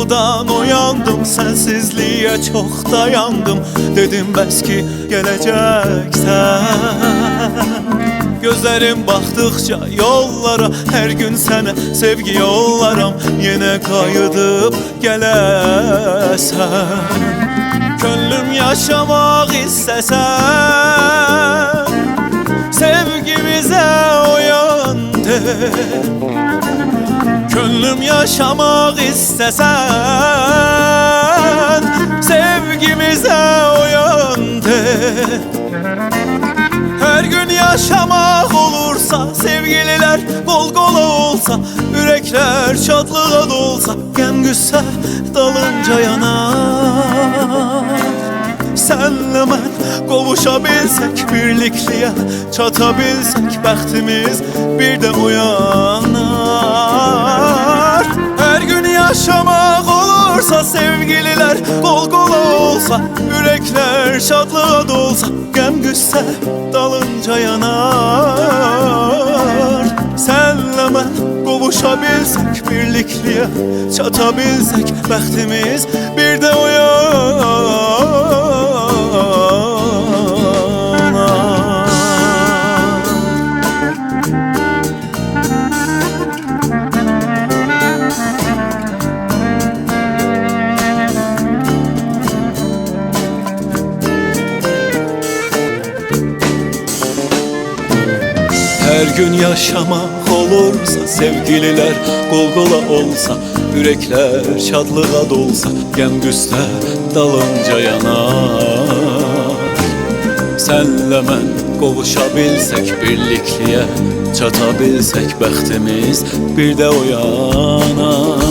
Gün yuxudan oyandım Sensizliğe çok dayandım. Dedim belki geleceksen. Gözlerim baktıkça yollara Her gün sene sevgi yollaram Yine kayıdıp gelesen Gönlüm yaşamak istesen Sevgimize uyandı Yaşamak istesen Sevgimize uyandı Her gün yaşamak olursa Sevgililer kol kola olsa Yürekler şadlığa dolsa Gem güsse dalınca yanar. Senle ben kavuşabilsek birlikliye Çatabilsek bəxtimiz bir de uyanar Kol kola olsa yürekler şadlığa dolsa Gem güsse dalınca yanar. Senle ben kavuşabilsek birlikliye Çatabilsek bəxtimiz bir de uyanar Her gün yaşamak olursa Sevgililer kol olsa Yürekler şadlığa dolsa Gem güste dalınca yanar Senle ben kavuşabilsek birlikliye Çatabilsek bəxtimiz bir uyanar Her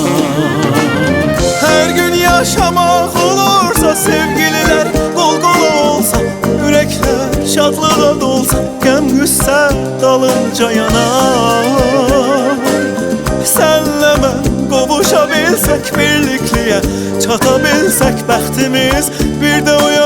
şadlığa dolsa Gem güsse dalınca yanar Senle ben kavuşabilsek birlikliye Çatabilsek bəxtimiz bir de uyanar